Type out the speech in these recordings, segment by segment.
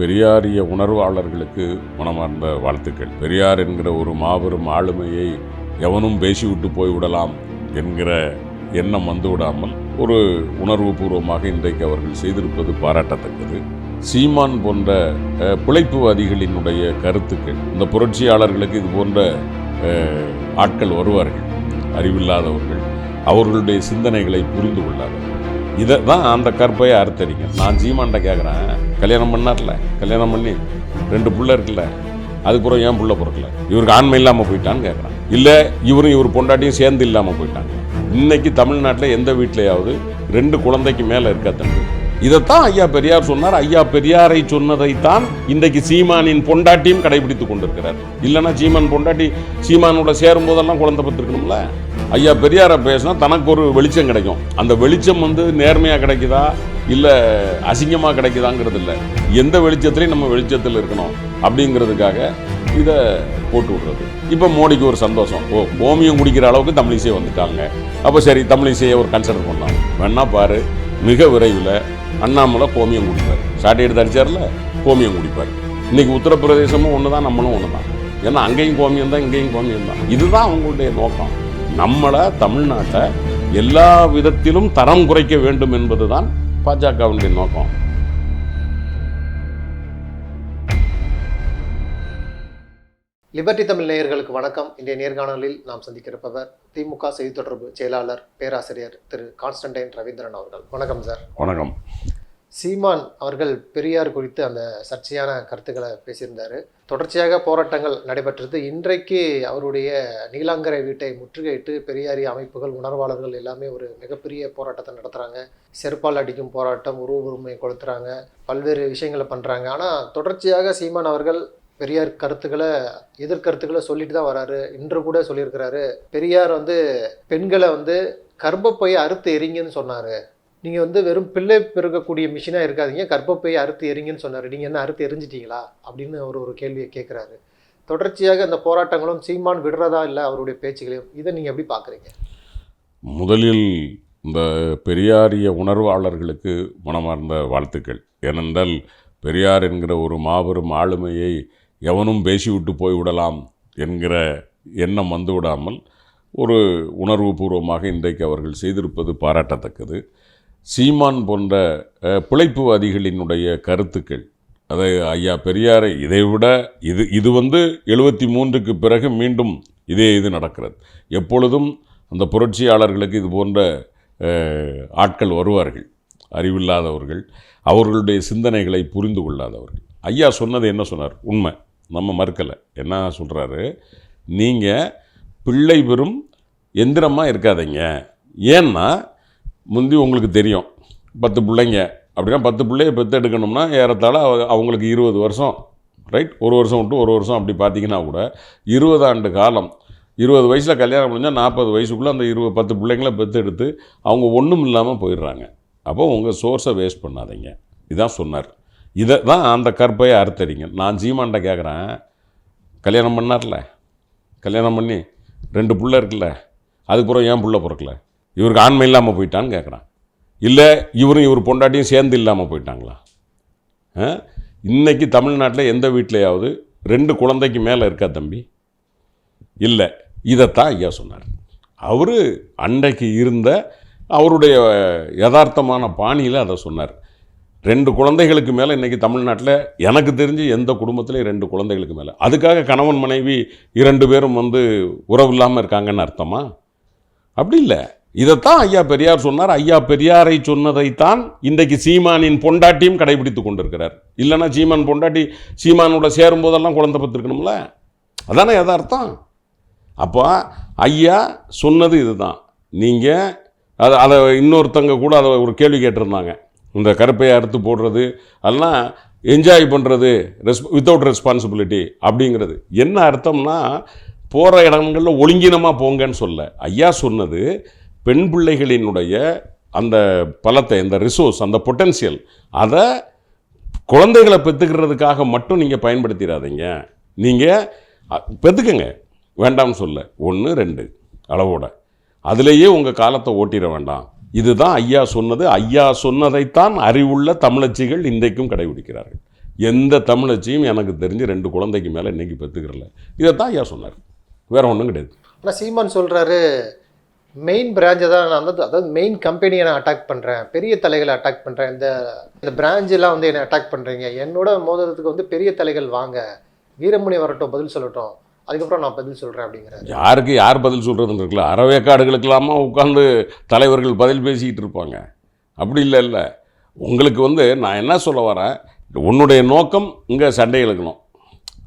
பெரியாரிய உணர்வாளர்களுக்கு மனமார்ந்த வாழ்த்துக்கள். பெரியார் என்கிற ஒரு மாபெரும் ஆளுமையை எவனும் பேசிவிட்டு போய்விடலாம் என்கிற எண்ணம் வந்து விடாமல் ஒரு உணர்வுபூர்வமாக இன்றைக்கு அவர்கள் செய்திருப்பது பாராட்டத்தக்கது. சீமான் போன்ற பிழைப்புவாதிகளினுடைய கருத்துக்கள். இந்த புரட்சியாளர்களுக்கு இது போன்ற ஆட்கள் வருவார்கள். அறிவில்லாதவர்கள். அவர்களுடைய சிந்தனைகளை புரிந்து கொள்ளாதவர்கள். இதை தான் அந்த கற்பையை அறுத்தடிங்க நான் ஜீமான்ட்ட கேட்குறேன் கல்யாணம் பண்ணார்ல? கல்யாணம் பண்ணி ரெண்டு புள்ள இருக்குல்ல அதுக்கப்புறம் ஏன் பிள்ளை பிறக்கல? இவருக்கு ஆண்மை இல்லாமல் போயிட்டான்னு கேட்குறான் இல்லை இவரும் இவர் பொண்டாட்டியும் சேர்ந்து இல்லாமல் போயிட்டாங்க. இன்னைக்கு தமிழ்நாட்டில் எந்த வீட்லையாவது ரெண்டு குழந்தைக்கு மேலே இருக்கா தம்பி? இதைத்தான் ஐயா பெரியார் சொன்னார். ஐயா பெரியாரை சொன்னதைத்தான் இன்றைக்கு சீமானின் பொண்டாட்டியும் கடைபிடித்து கொண்டிருக்கிறார். இல்லைன்னா சீமான் பொண்டாட்டி சீமானோட சேரும் போதெல்லாம் குழந்தை பத்திருக்கணும்ல ஐயா பெரியாரை பேசினா தனக்கு ஒரு வெளிச்சம் கிடைக்கும். அந்த வெளிச்சம் வந்து நேர்மையாக கிடைக்குதா? இல்லை அசிங்கமாக கிடைக்குதாங்கிறது இல்லை. எந்த வெளிச்சத்துலையும் நம்ம வெளிச்சத்தில் இருக்கணும் அப்படிங்கிறதுக்காக இதை போட்டு விடுறது. இப்போ மோடிக்கு ஒரு சந்தோஷம். ஓ கோமியம் குடிக்கிற அளவுக்கு தமிழிசை வந்துட்டாங்க. அப்போ சரி தமிழிசையை ஒரு கன்சிடர் பண்ணலாம். வேணா பாரு மிக விரைவில் அண்ணாமலை கோமியம் குடிப்பார். சாட்டை எடுத்து கோமியம் குடிப்பார். இன்னைக்கு உத்தரப்பிரதேசமும் ஒன்று தான் நம்மளும் ஒன்று தான் ஏன்னா அங்கேயும் கோமியம் தான் இங்கேயும் கோமியம் தான். இதுதான் அவங்களுடைய நோக்கம். நம்மளை தமிழ்நாட்டை எல்லா விதத்திலும் தரம் குறைக்க வேண்டும் என்பதுதான் பாஜகவினுடைய நோக்கம். லிபர்டி தமிழ் நேயர்களுக்கு வணக்கம். இன்றைய நேர்காணலில் நாம் சந்திக்கிறப்பவர் திமுக செய்தி தொடர்பு செயலாளர் பேராசிரியர் திரு கான்ஸ்டன்டைன் ரவீந்திரன் அவர்கள். வணக்கம் சார். வணக்கம். சீமான் அவர்கள் பெரியார் குறித்து அந்த சர்ச்சையான கருத்துக்களை பேசியிருந்தார். தொடர்ச்சியாக போராட்டங்கள் நடைபெற்றது. இன்றைக்கு அவருடைய நீலாங்கரை வீட்டை முற்றுகையிட்டு பெரியாரிய அமைப்புகள் உணர்வாளர்கள் எல்லாமே ஒரு மிகப்பெரிய போராட்டத்தை நடத்துகிறாங்க செருப்பால் அடிக்கும் போராட்டம் உருவ உரிமை கொளுத்துறாங்க பல்வேறு விஷயங்களை பண்ணுறாங்க ஆனால் தொடர்ச்சியாக சீமான் அவர்கள் பெரியார் கருத்துக்களை எதிர்கருத்துக்களை சொல்லிட்டு தான் வராரு. இன்று கூட சொல்லியிருக்கிறாரு. பெரியார் வந்து பெண்களை வந்து கர்ப்பப்பையை அறுத்து எரிங்கன்னு சொன்னார். நீங்கள் வந்து வெறும் பிள்ளை பெருக்கக்கூடிய மிஷினாக இருக்காதீங்க. கர்ப்பப்பையை அறுத்து எறிங்கன்னு சொன்னார். நீங்கள் என்ன அறுத்து எரிஞ்சிட்டீங்களா? அப்படின்னு அவர் ஒரு கேள்வியை கேட்குறாரு தொடர்ச்சியாக அந்த போராட்டங்களும் சீமான் விடுறதா இல்லை அவருடைய பேச்சுகளையும்? இதை நீங்கள் எப்படி பார்க்குறீங்க முதலில் இந்த பெரியாரிய உணர்வாளர்களுக்கு மனமார்ந்த வாழ்த்துக்கள். ஏனென்றால் பெரியார் என்கிற ஒரு மாபெரும் ஆளுமையை எவனும் பேசிவிட்டு போய்விடலாம் என்கிற எண்ணம் வந்து விடாமல் ஒரு உணர்வுபூர்வமாக இன்றைக்கு அவர்கள் செய்திருப்பது பாராட்டத்தக்கது. சீமான் போன்ற பிழைப்புவாதிகளினுடைய கருத்துக்கள். அதை ஐயா பெரியாரை இதை விட இது இது வந்து எழுபத்தி மூன்றுக்கு பிறகு மீண்டும் இதே இது நடக்கிறது. எப்பொழுதும் அந்த புரட்சியாளர்களுக்கு இது போன்ற ஆட்கள் வருவார்கள். அறிவில்லாதவர்கள் அவர்களுடைய சிந்தனைகளை புரிந்து கொள்ளாதவர்கள். ஐயா சொன்னது என்ன சொன்னார்? உண்மை. நம்ம மறுக்கலை. என்ன சொல்கிறாரு நீங்கள் பிள்ளை பெறும் எந்திரமாக இருக்காதீங்க. ஏன்னா முந்தி உங்களுக்கு தெரியும். பத்து பிள்ளைங்க. அப்படின்னா பத்து பிள்ளைய பெற்று எடுக்கணும்னா ஏறத்தாழ அவங்களுக்கு இருபது வருஷம். ரைட் ஒரு வருஷம் விட்டு ஒரு வருஷம் அப்படி பார்த்தீங்கன்னா கூட இருபது ஆண்டு காலம். இருபது வயசில் கல்யாணம் முடிஞ்சால் நாற்பது வயசுக்குள்ளே அந்த இருபது பத்து பிள்ளைங்களை பெற்று எடுத்து அவங்க ஒன்றும் இல்லாமல் போயிடுறாங்க. அப்போ உங்கள் சோர்ஸை வேஸ்ட் பண்ணாதீங்க. இதான் சொன்னார். இதை தான் அந்த கற்பையை அறுத்தறிங்க. நான் சீமான்ட்ட கேட்குறேன் கல்யாணம் பண்ணார்ல? கல்யாணம் பண்ணி ரெண்டு புள்ள இருக்குல்ல? அதுக்கப்புறம் ஏன் புள்ள பிறக்கல? இவருக்கு ஆண்மை இல்லாமல் போயிட்டான்னு கேட்குறான் இல்லை இவரும் இவர் பொண்டாட்டியும் சேர்ந்து இல்லாமல் போயிட்டாங்களா? ஆ? இன்னைக்கு தமிழ்நாட்டில் எந்த வீட்லையாவது ரெண்டு குழந்தைக்கு மேலே இருக்கா தம்பி? இல்லை இதைத்தான் ஐயா சொன்னார். அவர் அன்றைக்கு இருந்த அவருடைய யதார்த்தமான பாணியில் அதை சொன்னார். ரெண்டு குழந்தைகளுக்கு மேலே இன்றைக்கி தமிழ்நாட்டில் எனக்கு தெரிஞ்சு எந்த குடும்பத்துலேயும் ரெண்டு குழந்தைகளுக்கு மேலே. அதுக்காக கணவன் மனைவி இரண்டு பேரும் வந்து உறவு இல்லாமல் இருக்காங்கன்னு அர்த்தமா? அப்படி இல்லை. இதைத்தான் ஐயா பெரியார் சொன்னார். ஐயா பெரியாரை சொன்னதைத்தான் இன்றைக்கு சீமானின் பொண்டாட்டியும் கடைபிடித்து கொண்டிருக்கிறார். இல்லைன்னா சீமான் பொண்டாட்டி சீமானோட சேரும் போதெல்லாம் குழந்தை பெற்றிருக்கணும்ல? அதானே யதார்த்தம்? அப்போ ஐயா சொன்னது இதுதான். நீங்கள் அதை அதை இன்னொருத்தங்க கூட அதை ஒரு கேள்வி கேட்டிருந்தாங்க. இந்த கருப்பையை அறுத்து போடுறது அதெல்லாம் என்ஜாய் பண்ணுறது ரெஸ் வித்தவுட் ரெஸ்பான்சிபிலிட்டி அப்படிங்கிறது. என்ன அர்த்தம்னா போகிற இடங்களில் ஒழுங்கினமாக போங்கன்னு சொல்ல. ஐயா சொன்னது பெண் பிள்ளைகளினுடைய அந்த பலத்தை அந்த ரிசோர்ஸ் அந்த பொட்டன்சியல் அதை குழந்தைகளை பெற்றுக்கிறதுக்காக மட்டும் நீங்கள் பயன்படுத்திடாதீங்க நீங்கள் பெற்றுக்குங்க வேண்டாம்னு சொல்ல. ஒன்று ரெண்டு அளவோட. அதுலேயே உங்கள் காலத்தை ஓட்டிட வேண்டாம். இதுதான் ஐயா சொன்னது. ஐயா சொன்னதைத்தான் அறிவுள்ள தமிழச்சிகள் இன்றைக்கும் கடைபிடிக்கிறார்கள். எந்த தமிழச்சியும் எனக்கு தெரிஞ்சு ரெண்டு குழந்தைக்கு மேலே இன்றைக்கி பெற்றுக்கிறல இதைத்தான் ஐயா சொன்னார். வேறு ஒன்றும் கிடையாது. ஆனால் சீமான் சொல்கிறாரு மெயின் பிரான்ச்சை தான் நான் வந்து அதாவது மெயின் கம்பெனியை நான் அட்டாக் பண்ணுறேன் பெரிய தலைகளை அட்டாக் பண்ணுறேன் இந்த இந்த பிரான்ச்செலாம் வந்து என்னை அட்டாக் பண்ணுறீங்க என்னோட மோதிரத்துக்கு வந்து பெரிய தலைகள் வாங்க. வீரமணி வரட்டும் பதில் சொல்லட்டும். அதுக்கப்புறம் நான் பதில் சொல்கிறேன் அப்படிங்கிறேன் யாருக்கு யார் பதில் சொல்கிறதுன்னு இருக்குல்ல? அறவேக்காடுகளுக்கெல்லாமா உட்காந்து தலைவர்கள் பதில் பேசிக்கிட்டு இருப்பாங்க. அப்படி இல்லை இல்லை. உங்களுக்கு வந்து நான் என்ன சொல்ல வரேன்? உன்னுடைய நோக்கம் இங்கே சண்டை இழுக்கணும்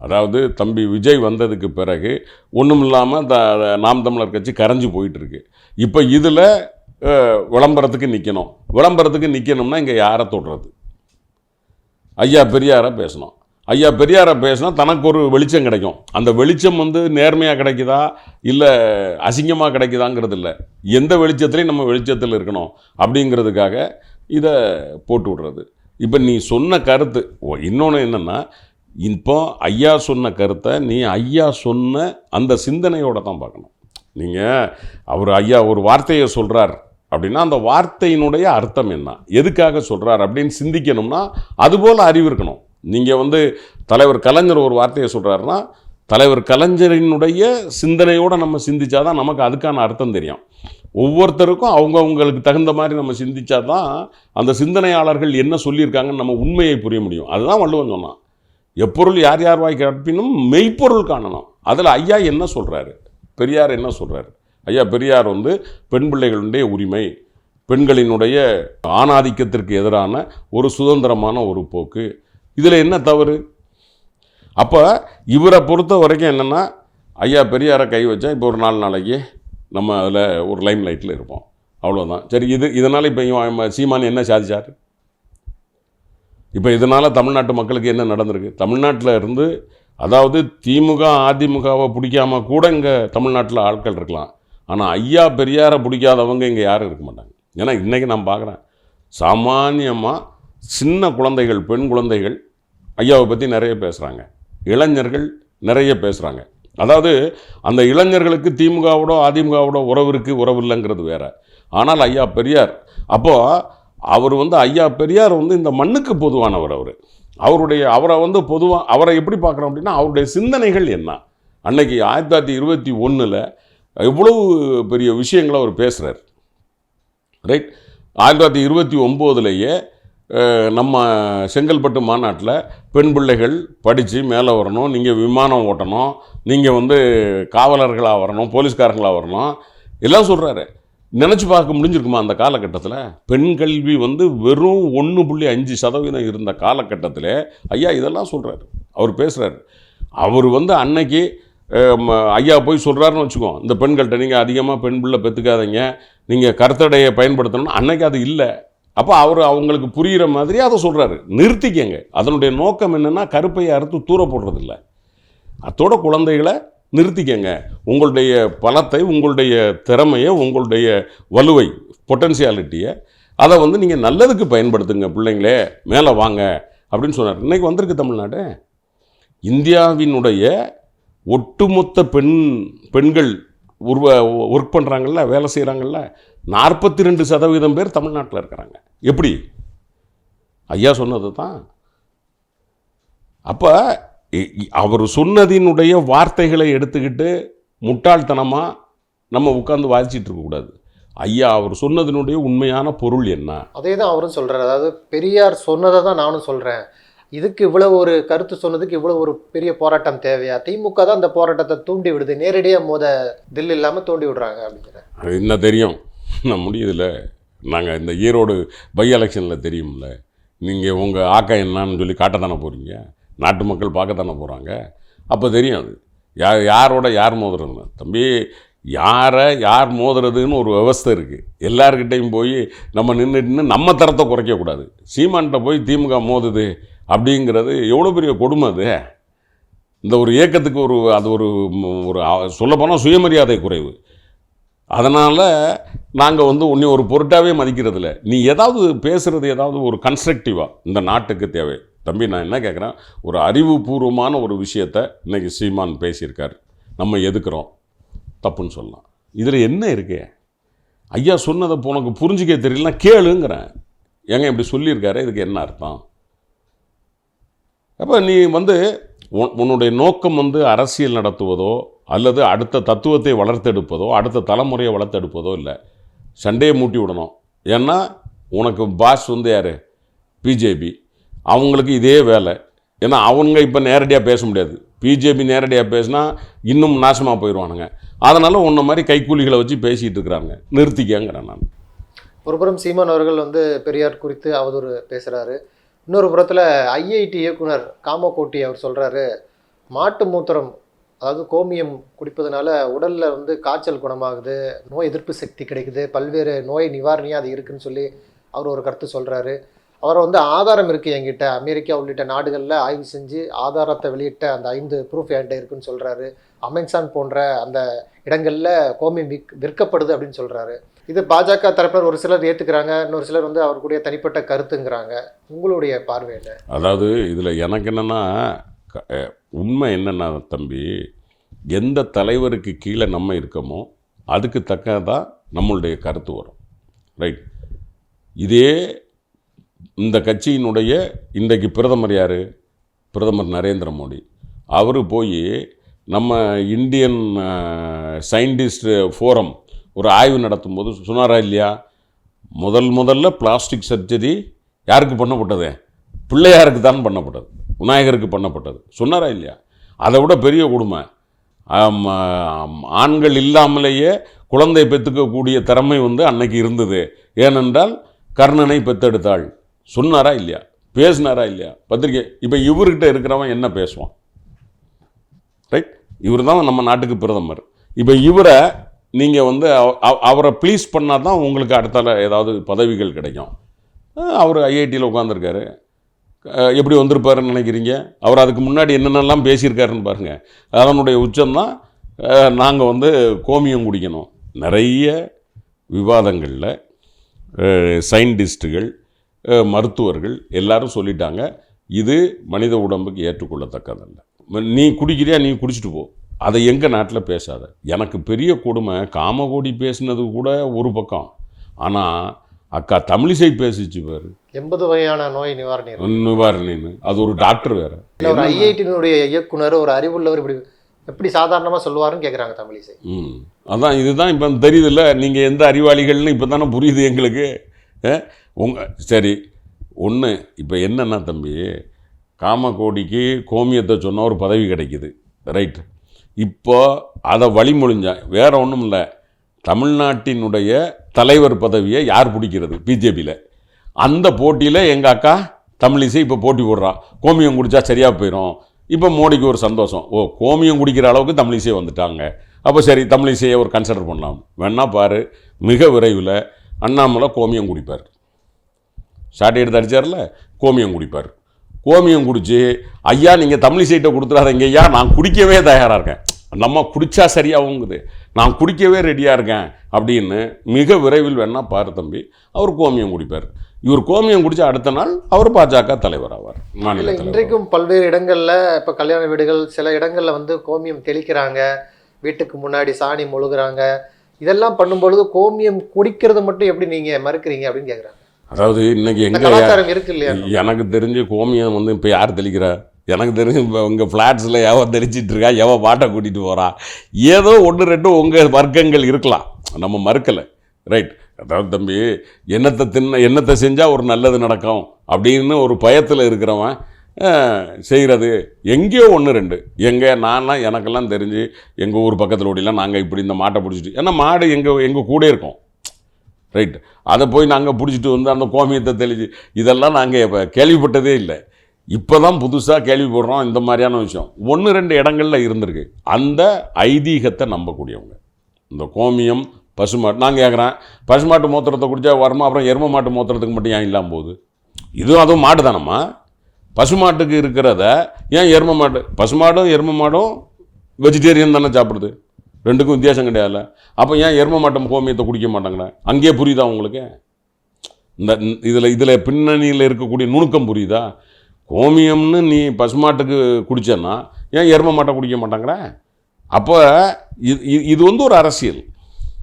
அதாவது தம்பி விஜய் வந்ததுக்கு பிறகு ஒன்றும் இல்லாமல் த நாம் தமிழர் கட்சி கரைஞ்சு போயிட்டுருக்கு. இப்போ இதில் விளம்பரத்துக்கு நிற்கணும் விளம்பரத்துக்கு நிற்கணும்னா இங்கே யாரை தொடுறது? ஐயா பெரியாரை பேசணும். ஐயா பெரியாரை பேசினா தனக்கு ஒரு வெளிச்சம் கிடைக்கும். அந்த வெளிச்சம் வந்து நேர்மையாக கிடைக்குதா? இல்லை அசிங்கமாக கிடைக்குதாங்கிறது இல்லை. எந்த வெளிச்சத்துலையும் நம்ம வெளிச்சத்தில் இருக்கணும். அப்படிங்கிறதுக்காக இதை போட்டு விடுறது. இப்போ நீ சொன்ன கருத்து இன்னொன்று என்னென்னா இப்போ ஐயா சொன்ன கருத்தை நீ ஐயா சொன்ன அந்த சிந்தனையோடு தான் பார்க்கணும். நீங்கள் அவர் ஐயா ஒரு வார்த்தையை சொல்கிறார் அப்படின்னா அந்த வார்த்தையினுடைய அர்த்தம் என்ன? எதுக்காக சொல்கிறார் அப்படின்னு சிந்திக்கணும்னா அதுபோல் அறிவு இருக்கணும். நீங்கள் வந்து தலைவர் கலைஞர் ஒரு வார்த்தையை சொல்கிறாருன்னா தலைவர் கலைஞரினுடைய சிந்தனையோடு நம்ம சிந்திச்சாதான் நமக்கு அதுக்கான அர்த்தம் தெரியும். ஒவ்வொருத்தருக்கும் அவங்கவுங்களுக்கு தகுந்த மாதிரி நம்ம சிந்திச்சா தான் அந்த சிந்தனையாளர்கள் என்ன சொல்லியிருக்காங்கன்னு நம்ம உண்மையை புரிய முடியும். அதுதான் வள்ளுவன் சொன்னான். எப்பொருள் யார் யார் வாய் கற்பினும் மெய்ப்பொருள் காணணும் அதில் ஐயா என்ன சொல்கிறாரு பெரியார் என்ன சொல்கிறாரு ஐயா பெரியார் வந்து பெண் பிள்ளைகளுடைய உரிமை பெண்களினுடைய ஆணாதிக்கத்திற்கு எதிரான ஒரு சுதந்திரமான ஒரு போக்கு. இதில் என்ன தவறு? அப்போ இவரை பொறுத்த வரைக்கும் என்னென்னா ஐயா பெரியாரை கை வச்சா இப்போ ஒரு நாலு நாளைக்கு நம்ம அதில் ஒரு லைம் லைட்டில் இருப்போம். அவ்வளோதான் சரி இது இதனால் இப்போ சீமான் என்ன சாதிச்சார்? இப்போ இதனால் தமிழ்நாட்டு மக்களுக்கு என்ன நடந்திருக்கு? தமிழ்நாட்டில் இருந்து அதாவது திமுக அதிமுகவை பிடிக்காம கூட இங்கே தமிழ்நாட்டில் ஆட்கள் இருக்கலாம். ஆனால் ஐயா பெரியாரை பிடிக்காதவங்க இங்கே யாரும் இருக்க மாட்டாங்க. ஏன்னா இன்றைக்கி நான் பார்க்குறேன் சாமானியமாக சின்ன குழந்தைகள் பெண் குழந்தைகள் ஐயாவை பற்றி நிறைய பேசுகிறாங்க இளைஞர்கள் நிறைய பேசுகிறாங்க அதாவது அந்த இளைஞர்களுக்கு திமுகவோட அதிமுகவோட உறவு இருக்குது உறவு இல்லைங்கிறது வேறு. ஆனால் ஐயா பெரியார் அப்போது அவர் வந்து ஐயா பெரியார் வந்து இந்த மண்ணுக்கு பொதுவானவர் அவர். அவருடைய அவரை வந்து பொதுவாக அவரை எப்படி பார்க்குறோம் அப்படின்னா அவருடைய சிந்தனைகள் என்ன? அன்னைக்கு ஆயிரத்தி தொள்ளாயிரத்தி இருபத்தி ஒன்றில் எவ்வளவு பெரிய விஷயங்களை அவர் பேசுகிறார் ரைட் ஆயிரத்தி தொள்ளாயிரத்தி இருபத்தி ஒம்போதுலேயே நம்ம செங்கல்பட்டு மாநாட்டில் பெண் பிள்ளைகள் படித்து மேலே வரணும் நீங்கள் விமானம் ஓட்டணும் நீங்கள் வந்து காவலர்களாக வரணும் போலீஸ்காரங்களாக வரணும் எல்லாம் சொல்கிறாரு நினச்சி பார்க்க முடிஞ்சிருக்குமா அந்த காலகட்டத்தில்? பெண் கல்வி வந்து வெறும் ஒன்று புள்ளி அஞ்சு சதவீதம் இருந்த காலகட்டத்தில் ஐயா இதெல்லாம் சொல்கிறாரு அவர் பேசுகிறாரு அவர் வந்து அன்னைக்கு ஐயா போய் சொல்கிறாருன்னு வச்சுக்கோ இந்த பெண்கள்கிட்ட நீங்கள் அதிகமாக பெண் பிள்ளை பெற்றுக்காதீங்க நீங்கள் கருத்தடையை பயன்படுத்தணும்னு அன்னைக்கு அது இல்லை. அப்போ அவர் அவங்களுக்கு புரிகிற மாதிரி அதை சொல்கிறாரு நிறுத்திக்கங்க. அதனுடைய நோக்கம் என்னென்னா கருப்பையை அறுத்து தூர போடுறதில்ல. அத்தோட குழந்தைகளை நிறுத்திக்கங்க. உங்களுடைய பலத்தை உங்களுடைய திறமையை உங்களுடைய வலுவை பொட்டன்சியாலிட்டியை அதை வந்து நீங்கள் நல்லதுக்கு பயன்படுத்துங்க பிள்ளைங்களே. மேலே வாங்க. அப்படின்னு சொன்னார். இன்னைக்கு வந்திருக்கு தமிழ்நாடு. இந்தியாவினுடைய ஒட்டுமொத்த பெண் பெண்கள் உருவ ஒர்க் பண்ணுறாங்கல்ல வேலை செய்கிறாங்கல்ல நாற்பத்தி ரெண்டு சதவீதம் பேர் தமிழ்நாட்டில் இருக்கிறாங்க. எப்படி? ஐயா சொன்னது தான். அப்போ அவர் சொன்னதினுடைய வார்த்தைகளை எடுத்துக்கிட்டு முட்டாள்தனமாக நம்ம உட்காந்து வாதிச்சிட்டு இருக்கக்கூடாது ஐயா அவர் சொன்னதினுடைய உண்மையான பொருள் என்ன? அதே தான் அவரும் சொல்றாரு. அதாவது பெரியார் சொன்னதை தான் நானும் சொல்றேன். இதுக்கு இவ்வளவு ஒரு கருத்து சொன்னதுக்கு இவ்வளவு ஒரு பெரிய போராட்டம் தேவையா? திமுக தான் அந்த போராட்டத்தை தூண்டி விடுது. நேரடியா மோத தில் இல்லாம தூண்டி விடுறாங்க அப்படிங்கிற. அது என்ன தெரியும்? நான் முடியுதுல்ல நாங்கள் இந்த ஈரோடு பை எலெக்ஷனில் தெரியும்ல. நீங்கள் உங்கள் ஆக்கம் என்னன்னு சொல்லி காட்டத்தானே போகிறீங்க நாட்டு மக்கள் பார்க்கத்தானே போகிறாங்க அப்போ தெரியும் அது. யார் யாரோட யார் மோதுறதுன்னு? தம்பி யாரை யார் மோதுறதுன்னு ஒரு விவஸ்தை இருக்குது எல்லார்கிட்டையும் போய் நம்ம நின்றுட்டு நம்ம தரத்தை குறைக்கக்கூடாது சீமான்கிட்ட போய் திமுக மோதுது அப்படிங்கிறது எவ்வளோ பெரிய கொடுமை அது? இந்த ஒரு இயக்கத்துக்கு ஒரு அது ஒரு ஒரு சொல்லப்போனால் சுயமரியாதை குறைவு. அதனால் நாங்கள் வந்து உன்னை ஒரு பொருட்டாகவே மதிக்கிறதில்ல. நீ ஏதாவது பேசுகிறது ஏதாவது ஒரு கன்ஸ்ட்ரக்டிவாக இந்த நாட்டுக்கு தேவை. தம்பி நான் என்ன கேட்குறேன் ஒரு அறிவுபூர்வமான ஒரு விஷயத்தை இன்றைக்கி சீமான் பேசியிருக்கார். நம்ம எதுக்குறோம்? தப்புன்னு சொல்லலாம். இதில் என்ன இருக்கு? ஐயா சொன்னதை இப்போ உனக்கு புரிஞ்சிக்க தெரியலனா கேளுங்கிறேன். ஏங்க இப்படி சொல்லியிருக்காரு? இதுக்கு என்ன அர்த்தம்? அப்போ நீ வந்து உன்- உன்னுடைய நோக்கம் வந்து அரசியல் நடத்துவதோ அல்லது அடுத்த தத்துவத்தை வளர்த்தெடுப்பதோ அடுத்த தலைமுறையை வளர்த்தெடுப்பதோ இல்லை. சண்டையை மூட்டி விடணும். ஏன்னா உனக்கு பாஸ் வந்து யார்? பிஜேபி அவங்களுக்கு இதே வேலை. ஏன்னா அவங்க இப்போ நேரடியாக பேச முடியாது. பிஜேபி நேரடியாக பேசினா இன்னும் நாசமாக போயிடுவானுங்க அதனால் உன்ன மாதிரி கைக்கூலிகளை வச்சு பேசிகிட்டு இருக்கிறாங்க. நிறுத்திக்கங்கிறேன் நான். ஒருபுறம் சீமான் அவர்கள் வந்து பெரியார் குறித்து அவதூறு பேசுகிறாரு இன்னொரு புறத்தில் ஐஐடி இயக்குனர் காமகோட்டி அவர் சொல்கிறாரு மாட்டு மூத்திரம் அதாவது கோமியம் குடிப்பதனால உடலில் வந்து காய்ச்சல் குணமாகுது நோய் எதிர்ப்பு சக்தி கிடைக்குது பல்வேறு நோய் நிவாரணியாக அது இருக்குதுன்னு சொல்லி அவர் ஒரு கருத்து சொல்கிறாரு அவர் வந்து ஆதாரம் இருக்குது என்கிட்ட. அமெரிக்கா உள்ளிட்ட நாடுகளில் ஆய்வு செஞ்சு ஆதாரத்தை வெளியிட்ட அந்த ஐந்து ப்ரூஃப் என்கிட்ட இருக்குன்னு சொல்கிறாரு அமெசான் போன்ற அந்த இடங்களில் கோமியம் விக் விற்கப்படுது அப்படின்னு சொல்கிறாரு இது பாஜக தரப்பினர் ஒரு சிலர் ஏற்றுக்கிறாங்க இன்னொரு சிலர் வந்து அவருக்குடைய தனிப்பட்ட கருத்துங்கிறாங்க. உங்களுடைய பார்வையில் அதாவது இதில் எனக்கு என்னென்னா க- உண்மை என்னென்னா தம்பி எந்த தலைவருக்கு கீழே நம்ம இருக்கோமோ அதுக்கு தக்கதான் நம்மளுடைய கருத்து வரும். ரைட்? இதே இந்த கட்சியினுடைய இன்றைக்கு பிரதமர் யார்? பிரதமர் நரேந்திர மோடி. அவர் போய் நம்ம இந்தியன் சயின்டிஸ்ட் ஃபோரம் ஒரு ஆய்வு நடத்தும்போது சொன்னாரா இல்லையா? முதல் முதல்ல பிளாஸ்டிக் சர்ஜரி யாருக்கு பண்ணப்பட்டது? பிள்ளையாருக்கு தான் பண்ணப்பட்டது. விநாயகருக்கு பண்ணப்பட்டது. சொன்னாரா இல்லையா? அதை விட பெரிய கொடுமை. ஆண்கள் இல்லாமலேயே குழந்தை பெற்றுக்கக்கூடிய திறமை வந்து அன்னைக்கு இருந்தது. ஏனென்றால் கர்ணனை பெத்தெடுத்தாள். சொன்னாரா இல்லையா? பேசினாரா இல்லையா? பத்திரிக்கை இப்போ இவர்கிட்ட இருக்கிறவன் என்ன பேசுவான்? ரைட் இவர் தான் நம்ம நாட்டுக்கு பிரதமர். இப்போ இவரை நீங்கள் வந்து அவ- அவரை ப்ளீஸ் பண்ணால் தான் உங்களுக்கு அடுத்தால ஏதாவது பதவிகள் கிடைக்கும். அவர் ஐஐடியில் உட்காந்துருக்காரு எப்படி வந்திருப்பாருன்னு நினைக்கிறீங்க? அவர் அதுக்கு முன்னாடி என்னென்னலாம் பேசியிருக்காருன்னு பாருங்கள் அதனுடைய உச்சம்தான் நாங்கள் வந்து கோமியம் குடிக்கணும். நிறைய விவாதங்களில் சயின்டிஸ்ட்டுகள் மருத்துவர்கள் எல்லாரும் சொல்லிட்டாங்க இது மனித உடம்புக்கு ஏற்றுக்கொள்ளத்தக்கதல்ல. நீ குடிக்கிறியா நீ குடிச்சிட்டு போ. அதை எங்கள் நாட்டில் பேசாத. எனக்கு பெரிய கொடுமை காமகோடி பேசினது கூட ஒரு பக்கம். ஆனால் அக்கா தமிழிசை பேசிச்சு பாரு. எண்பது வகையான நோய் நிவாரணி. நிவாரணின்னு. அது ஒரு டாக்டர் வேற. ஒரு ஐஐடியினுடைய இயக்குனர் ஒரு அறிவுள்ளவர் இப்படி எப்படி சாதாரணமாக சொல்லுவாருன்னு கேட்குறாங்க தமிழிசை. ம். அதான் இதுதான் இப்போ தெரியுதுல்ல நீங்கள் எந்த அறிவாளிகள்னு இப்போ தானே புரியுது எங்களுக்கு. உங்கள் சரி ஒன்று இப்போ என்னென்னா தம்பி காமக்கோடிக்கு கோமியத்தை சொன்ன ஒரு பதவி கிடைக்குது. ரைட் இப்போ அதை வழிமொழிஞ்சா வேறு ஒன்றும் இல்லை. தமிழ்நாட்டினுடைய தலைவர் பதவியை யார் பிடிக்கிறது? பிஜேபியில். அந்த போட்டியில் எங்கள் அக்கா தமிழிசை இப்போ போட்டி போடுறா. கோமியம் குடித்தா சரியாக போயிடும் இப்போ மோடிக்கு ஒரு சந்தோஷம். ஓ கோமியம் குடிக்கிற அளவுக்கு தமிழிசை வந்துட்டாங்க. அப்போ சரி தமிழிசையை ஒரு கன்சிடர் பண்ணலாம். வேணா பாரு மிக விரைவில் அண்ணாமலை கோமியம் குடிப்பார். ஷார்ட் எடுத்து அடிச்சார்ல கோமியம் குடிப்பார். கோமியம் குடிச்சு ஐயா நீங்கள் தமிழிசைட்ட கொடுத்துறாதீங்க ஐயா நான் குடிக்கவே தயாராக இருக்கேன். நம்ம குடிச்சா சரியாகுங்குது நான் குடிக்கவே ரெடியாக இருக்கேன். அப்படின்னு மிக விரைவில் வேணா பாரு தம்பி அவர் கோமியம் குடிப்பார். இவர் கோமியம் குடிச்சா அடுத்த நாள் அவர் பாஜக தலைவர் ஆவார் மாநில இன்றைக்கும் பல்வேறு இடங்கள்ல இப்போ கல்யாண வீடுகள் சில இடங்கள்ல வந்து கோமியம் தெளிக்கிறாங்க. வீட்டுக்கு முன்னாடி சாணி மொழுகுறாங்க. இதெல்லாம் பண்ணும்பொழுது கோமியம் குடிக்கிறது மட்டும் எப்படி நீங்க மறுக்கிறீங்க அப்படின்னு கேட்குறாங்க அதாவது இன்னைக்கு எங்க கலாச்சாரம் இருக்கு இல்லையா? எனக்கு தெரிஞ்சு கோமியம் வந்து இப்போ யார் தெளிக்கிறா? எனக்கு தெரிஞ்சு இப்போ உங்கள் ஃப்ளாட்ஸில் எவன் தெளிச்சிட்டு இருக்கா எவன் பாட்டை கூட்டிகிட்டு போகிறா ஏதோ ஒன்று ரெண்டு உங்கள் வர்க்கங்கள் இருக்கலாம். நம்ம மறுக்கலை. ரைட் அதாவது தம்பி என்னத்தை தின்ன என்னத்தை செஞ்சால் ஒரு நல்லது நடக்கும் அப்படின்னு ஒரு பயத்தில் இருக்கிறவன் செய்கிறது எங்கேயோ ஒன்று ரெண்டு. எங்கே நான்லாம் எனக்கெல்லாம் தெரிஞ்சு எங்கள் ஊர் பக்கத்தில் ஓடிலாம் நாங்கள் இப்படி இந்த மாட்டை பிடிச்சிட்டு ஏன்னா மாடு எங்கள் எங்கள் கூட இருக்கோம். ரைட் அதை போய் நாங்கள் பிடிச்சிட்டு வந்து அந்த கோமியத்தை தெளிச்சு இதெல்லாம் நாங்கள் இப்போ கேள்விப்பட்டதே இல்லை. இப்போ தான் புதுசாக கேள்விப்படுறோம் இந்த மாதிரியான விஷயம். ஒன்று ரெண்டு இடங்கள்ல இருந்திருக்கு. அந்த ஐதீகத்தை நம்பக்கூடியவங்க. இந்த கோமியம் பசுமாட்டு நான் கேட்குறேன் பசுமாட்டு மூத்திரத்தை குடித்தா வருமா? அப்புறம் எரும மாட்டு மூத்திரத்துக்கு மட்டும் ஏன் இல்லாமல் போகுது? இதுவும் அதுவும் மாடு தானம்மா பசுமாட்டுக்கு இருக்கிறத ஏன் எரும மாட்டு பசுமாடும் எரும மாடும் வெஜிடேரியன் தானே சாப்பிடுது? ரெண்டுக்கும் வித்தியாசம் கிடையாதுல்ல. அப்போ ஏன் எரும மாட்டம் கோமியத்தை குடிக்க மாட்டாங்களே? அங்கேயே புரியுதா உங்களுக்கு? இந்த இதில் இதில் பின்னணியில் இருக்கக்கூடிய நுணுக்கம் புரியுதா? கோமியம்னு நீ பசுமாட்டுக்கு குடிச்சேன்னா ஏன் எரும மாட்டை குடிக்க மாட்டாங்களே? அப்போ இது இது- இது வந்து ஒரு அரசியல்.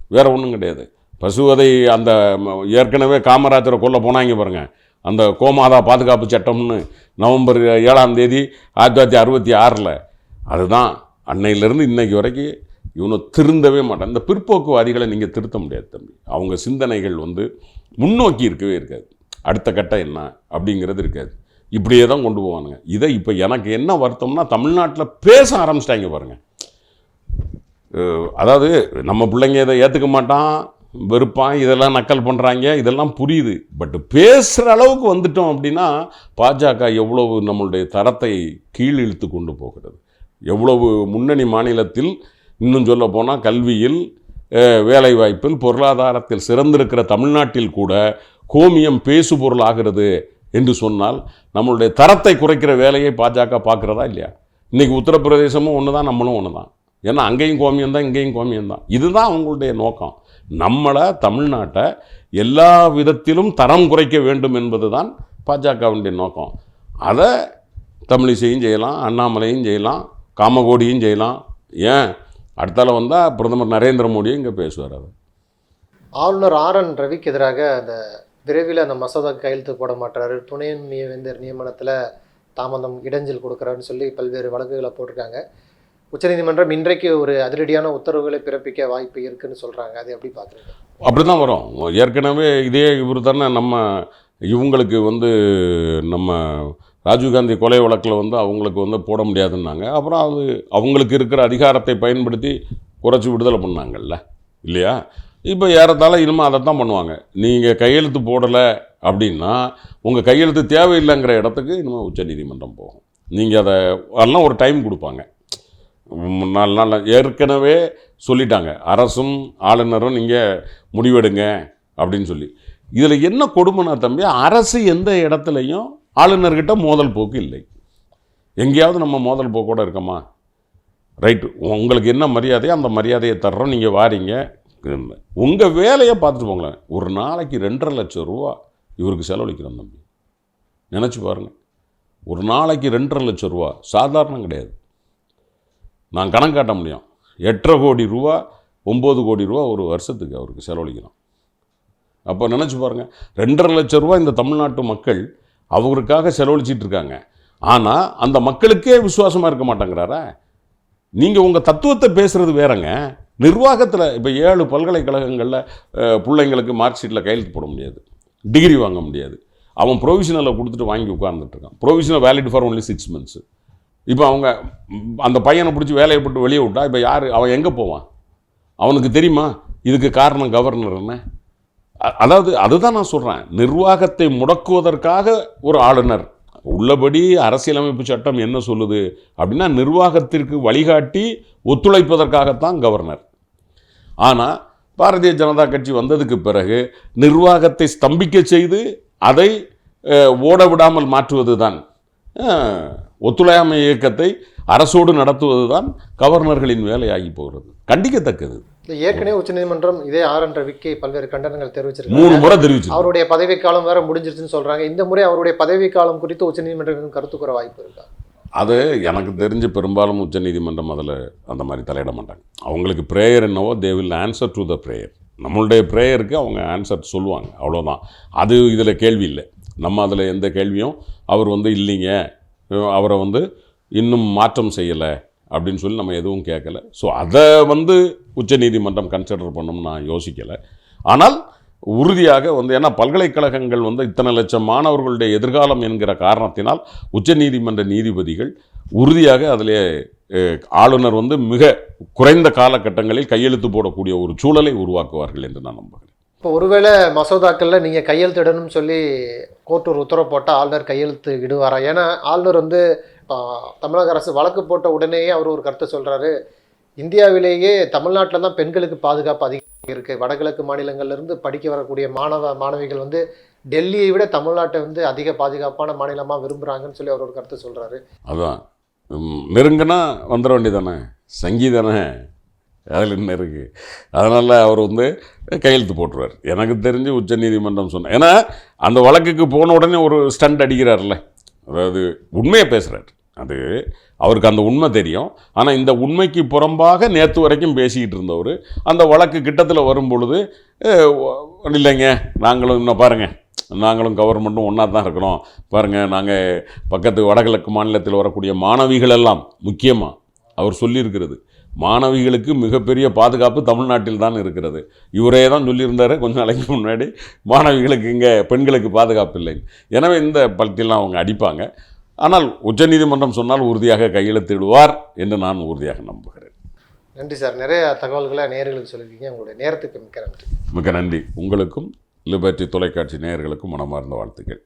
வேறு ஒன்றும் கிடையாது. பசுவதை அந்த ஏற்கனவே காமராஜரை கொல்ல போனாங்க பாருங்கள் அந்த கோமாதா பாதுகாப்பு சட்டம்னு நவம்பர் ஏழாம் தேதி ஆயிரத்தி தொள்ளாயிரத்தி அறுபத்தி ஆறில். அதுதான் அன்னையிலேருந்து இன்னைக்கு வரைக்கும் இவனை திருந்தவே மாட்டான். இந்த பிற்போக்குவாதிகளை நீங்கள் திருத்த முடியாது தம்பி. அவங்க சிந்தனைகள் வந்து முன்னோக்கி இருக்கவே இருக்காது. அடுத்த கட்டம் என்ன அப்படிங்கிறது இருக்காது. இப்படியே தான் கொண்டு போவானுங்க. இதை இப்போ எனக்கு என்ன வருத்தம்னா தமிழ்நாட்டில் பேச ஆரம்பிச்சிட்டாங்க பாருங்க. அதாவது நம்ம பிள்ளைங்க இதை ஏற்றுக்க மாட்டான் வெறுப்பான் இதெல்லாம் நக்கல் பண்ணுறாங்க இதெல்லாம் புரியுது. பட் பேசுகிற அளவுக்கு வந்துட்டோம் அப்படின்னா பாஜக எவ்வளவு நம்மளுடைய தரத்தை கீழ் இழுத்து கொண்டு போகிறது. எவ்வளவு முன்னணி மாநிலத்தில் இன்னும் சொல்ல போனால் கல்வியில் வேலைவாய்ப்பில் பொருளாதாரத்தில் சிறந்திருக்கிற தமிழ்நாட்டில் கூட கோமியம் பேசு பொருளாகிறது என்று சொன்னால் நம்மளுடைய தரத்தை குறைக்கிற வேலையை பாஜக பார்க்குறதா இல்லையா? இன்றைக்கி உத்தரப்பிரதேசமும் ஒன்று தான் நம்மளும் ஒன்று தான் ஏன்னா அங்கேயும் கோமியம் தான் இங்கேயும் கோமியம் தான். இதுதான் அவங்களுடைய நோக்கம். நம்மளை தமிழ்நாட்டை எல்லா விதத்திலும் தரம் குறைக்க வேண்டும் என்பது தான் பாஜகவினுடைய நோக்கம். அதை தமிழிசையும் செய்யலாம் அண்ணாமலையும் செய்யலாம் காமகோடியும் செய்யலாம். ஏன்? அடுத்தால வந்தால் பிரதமர் நரேந்திர மோடியும் இங்கே பேசுவார் அவர். ஆளுநர் ஆர் என் ரவிக்கு எதிராக அந்த விரைவில் அந்த மசோதா கையெழுத்து போட மாட்டாரு. துணை நியவேந்தர் நியமனத்தில் தாமதம் இடைஞ்சல் கொடுக்குறாருன்னு சொல்லி பல்வேறு வழக்குகளை போட்டிருக்காங்க. உச்சநீதிமன்றம் இன்றைக்கு ஒரு அதிரடியான உத்தரவுகளை பிறப்பிக்க வாய்ப்பு இருக்குன்னு சொல்றாங்க. அதை எப்படி பார்க்குறீங்க? அப்படி தான் வரும். ஏற்கனவே இதே இவர் தானே நம்ம இவங்களுக்கு வந்து நம்ம ராஜீவ்காந்தி கொலை வழக்கில் வந்து அவங்களுக்கு வந்து போட முடியாதுன்னாங்க. அப்புறம் அது அவங்களுக்கு இருக்கிற அதிகாரத்தை பயன்படுத்தி குறைச்சி விடுதலை பண்ணாங்கல்ல இல்லையா? இப்போ ஏறத்தாழ இனிமேல் அதை தான் பண்ணுவாங்க. நீங்கள் கையெழுத்து போடலை அப்படின்னா உங்கள் கையெழுத்து தேவையில்லைங்கிற இடத்துக்கு இனிமேல் உச்சநீதிமன்றம் போகும். நீங்கள் அதை அதெல்லாம் ஒரு டைம் கொடுப்பாங்க. நாலு நாள் ஏற்கனவே சொல்லிட்டாங்க. அரசும் ஆளுநரும் நீங்கள் முடிவெடுங்க அப்படின்னு சொல்லி. இதில் என்ன கொடுமைனா தம்பி அரசு எந்த இடத்துலையும் ஆளுநர்கிட்ட மோதல் போக்கு இல்லை. எங்கேயாவது நம்ம மோதல் போக்கோட இருக்கோமா? ரைட்டு. உங்களுக்கு என்ன மரியாதையோ அந்த மரியாதையை தர்றோம். நீங்கள் வாரீங்க. உங்கள் வேலையை பார்த்துட்டு போங்களேன். ஒரு நாளைக்கு ரெண்டரை லட்சம் ரூபா இவருக்கு செலவழிக்கிறோம் தம்பி. நினச்சி பாருங்கள் ஒரு நாளைக்கு ரெண்டரை லட்சம் ரூபா சாதாரணம் கிடையாது. நான் கணக்கு காட்ட முடியும். எட்டரை கோடி ரூபா ஒம்பது கோடி ரூபா ஒரு வருஷத்துக்கு அவருக்கு செலவழிக்கிறோம். அப்போ நினச்சி பாருங்கள் ரெண்டரை லட்சம் ரூபா இந்த தமிழ்நாட்டு மக்கள் அவருக்காக செலவழிச்சிட்டு இருக்காங்க ஆனால் அந்த மக்களுக்கே விசுவாசமாக இருக்க மாட்டேங்கிறாரா? நீங்கள் உங்கள் தத்துவத்தை பேசுகிறது வேறங்க. நிர்வாகத்தில் இப்போ ஏழு பல்கலைக்கழகங்களில் பிள்ளைங்களுக்கு மார்க் ஷீட்டில் கையெழுத்து போட முடியாது. டிகிரி வாங்க முடியாது. அவன் ப்ரொவிஷனலை கொடுத்துட்டு வாங்கி உட்கார்ந்துட்டுருக்கான் provisional valid for only six months இப்போ அவங்க அந்த பையனை பிடிச்சி வேலையை போட்டு வெளியே விட்டா இப்போ யார் அவன் எங்கே போவான்? அவனுக்கு தெரியுமா? இதுக்கு காரணம் கவர்னர் என்ன? அதாவது அதுதான் நான் சொல்கிறேன் நிர்வாகத்தை முடக்குவதற்காக ஒரு ஆளுநர். உள்ளபடி அரசியலமைப்பு சட்டம் என்ன சொல்லுது? அப்படின்னா நிர்வாகத்திற்கு வழிகாட்டி ஒத்துழைப்பதற்காகத்தான் கவர்னர். ஆனால் பாரதிய ஜனதா கட்சி வந்ததுக்கு பிறகு நிர்வாகத்தை ஸ்தம்பிக்க செய்து அதை ஓட விடாமல் மாற்றுவது தான் ஒத்துழையாமை இயக்கத்தை அரசோடு நடத்துவது தான் கவர்னர்களின் வேலையாகி போகிறது. கண்டிக்கத்தக்கது. ஏற்கனவே உச்சநீதிமன்றம் இதே ஆர் என் ரவிக்கு பல்வேறு கண்டனங்கள் தெரிவிச்சிருக்காங்க. மூணு முறை தெரிவிச்சு அவருடைய பதவிக்காலம் வேற முடிஞ்சிருச்சுன்னு சொல்றாங்க. இந்த முறை அவருடைய பதவிக்காலம் குறித்து உச்சநீதிமன்றம் கருத்து கூற வாய்ப்பு இருக்கா? அது எனக்கு தெரிஞ்சு பெரும்பாலும் உச்சநீதிமன்றம் அதில் அந்த மாதிரி தலையிட மாட்டாங்க. அவங்களுக்கு ப்ரேயர் என்னவோ they will answer to the prayer நம்மளுடைய ப்ரேயருக்கு அவங்க ஆன்சர் சொல்லுவாங்க. அவ்வளோதான் அது இதில் கேள்வி இல்லை. நம்ம அதில் எந்த கேள்வியும் அவர் வந்து இல்லைங்க. அவரை வந்து இன்னும் மாற்றம் செய்யலை. அப்படின்னு சொல்லி நம்ம எதுவும் கேட்கல. ஸோ அதை வந்து உச்சநீதிமன்றம் கன்சிடர் பண்ணணும்னு நான் யோசிக்கலை. ஆனால் உறுதியாக வந்து ஏன்னா பல்கலைக்கழகங்கள் வந்து இத்தனை லட்சம் மாணவர்களுடைய எதிர்காலம் என்கிற காரணத்தினால் உச்சநீதிமன்ற நீதிபதிகள் உறுதியாக அதிலே ஆளுநர் வந்து மிக குறைந்த காலகட்டங்களில் கையெழுத்து போடக்கூடிய ஒரு சூழலை உருவாக்குவார்கள் என்று நான் நம்புகிறேன். இப்போ ஒருவேளை மசோதாக்களில் நீங்கள் கையெழுத்திடணும்னு சொல்லி கோர்ட் ஒரு உத்தரவு போட்டால் ஆளுநர் கையெழுத்து இடுவாரா? ஏன்னா ஆளுநர் வந்து தமிழக அரசு வழக்கு போட்ட உடனேயே அவர் ஒரு கருத்தை சொல்கிறாரு இந்தியாவிலேயே தமிழ்நாட்டில் தான் பெண்களுக்கு பாதுகாப்பு அதிகம் இருக்குது வடகிழக்கு மாநிலங்கள்லேருந்து படிக்க வரக்கூடிய மாணவ மாணவிகள் வந்து டெல்லியை விட தமிழ்நாட்டை வந்து அதிக பாதுகாப்பான மாநிலமாக விரும்புகிறாங்கன்னு சொல்லி அவர் ஒரு கருத்தை சொல்கிறாரு அதான். நெருங்கினா வந்துட வேண்டியதானே? சங்கீதானே? அதில் என்ன இருக்குது அதனால் அவர் வந்து கையெழுத்து போட்டுருவார். எனக்கு தெரிஞ்சு உச்சநீதிமன்றம் சொன்ன ஏன்னா அந்த வழக்குக்கு போன உடனே ஒரு ஸ்டண்ட் அடிக்கிறார்ல அதாவது உண்மையை பேசுகிறார் அது அவருக்கு அந்த உண்மை தெரியும். ஆனால் இந்த உண்மைக்கு புறம்பாக நேற்று வரைக்கும் பேசிக்கிட்டு இருந்தவர் அந்த வழக்கு கிட்டத்தில் வரும் பொழுது இல்லைங்க. நாங்களும் இன்னும் பாருங்கள் நாங்களும் கவர்மெண்ட்டும் ஒன்றா தான் இருக்கிறோம். பாருங்கள் நாங்கள் பக்கத்து வடகிழக்கு மாநிலத்தில் வரக்கூடிய மாணவிகள் எல்லாம் முக்கியமாக அவர் சொல்லியிருக்கிறது. மாணவிகளுக்கு மிகப்பெரிய பாதுகாப்பு தமிழ்நாட்டில் தான் இருக்கிறது. இவரே தான் சொல்லியிருந்தாரு கொஞ்ச நாளைக்கு முன்னாடி. மாணவிகளுக்கு இங்கே பெண்களுக்கு பாதுகாப்பு இல்லை. எனவே இந்த பலத்திலாம் அவங்க அடிப்பாங்க. ஆனால் உச்சநீதிமன்றம் சொன்னால் உறுதியாக கையெழுத்திடுவார் என்று நான் உறுதியாக நம்புகிறேன். நன்றி சார். நிறைய தகவல்களை நேயர்களுக்கு சொல்லியிருக்கீங்க. உங்களுடைய நேரத்துக்கு மிக்க நன்றி. மிக நன்றி. உங்களுக்கும் லிபர்ட்டி தொலைக்காட்சி நேயர்களுக்கும் மனமார்ந்த வாழ்த்துக்கள்.